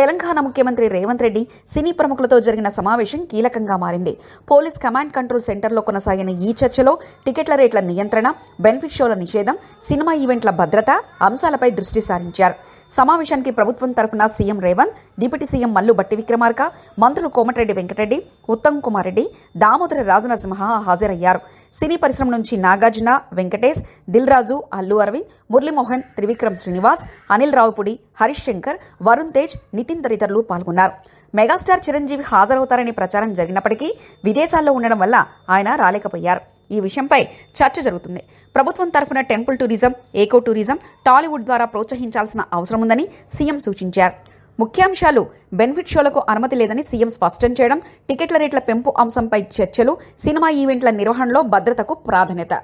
తెలంగాణ ముఖ్యమంత్రి రేవంత్ రెడ్డి సినీ ప్రముఖులతో జరిగిన సమావేశం కీలకంగా మారింది. పోలీస్ కమాండ్ కంట్రోల్ సెంటర్లో కొనసాగిన ఈ చర్చలో టికెట్ల రేట్ల నియంత్రణ బెనిఫిట్ షోల నిషేధం సినిమా ఈవెంట్ల భద్రత అంశాలపై దృష్టి సారించారు. సమావేశానికి ప్రభుత్వం తరపున CM Revanth deputy CM Mallu Bhatti Vikramarka మంత్రులు కోమటిరెడ్డి వెంకటరెడ్డి ఉత్తమ్ కుమార్ రెడ్డి దామోదర రాజనరసింహ హాజరయ్యారు. సినీ పరిశ్రమ నుంచి నాగార్జున వెంకటేష్ దిల్ రాజు అల్లు అరవింద్ మురళీమోహన్ త్రివిక్రమ్ శ్రీనివాస్ అనిల్ రావుపుడి హరీష్ శంకర్ వరుణ్ తేజ్ నితిన్ తదితరులు పాల్గొన్నారు. మెగాస్టార్ చిరంజీవి హాజరవుతారనే ప్రచారం జరిగినప్పటికీ విదేశాల్లో ఉండడం వల్ల ఆయన రాలేకపోయారు. ఈ విషయంపై చర్చ జరుగుతుంది. ప్రభుత్వం తరఫున temple tourism eco tourism Tollywood ద్వారా ప్రోత్సహించాల్సిన అవసరం ఉందని సీఎం సూచించారు. ముఖ్యాంశాలు. బెనిఫిట్ షోలకు అనుమతి లేదని సీఎం స్పష్టం చేయడం టికెట్ల రేట్ల పెంపు అంశంపై చర్చలు సినిమా ఈవెంట్ల నిర్వహణలో భద్రతకు ప్రాధాన్యత.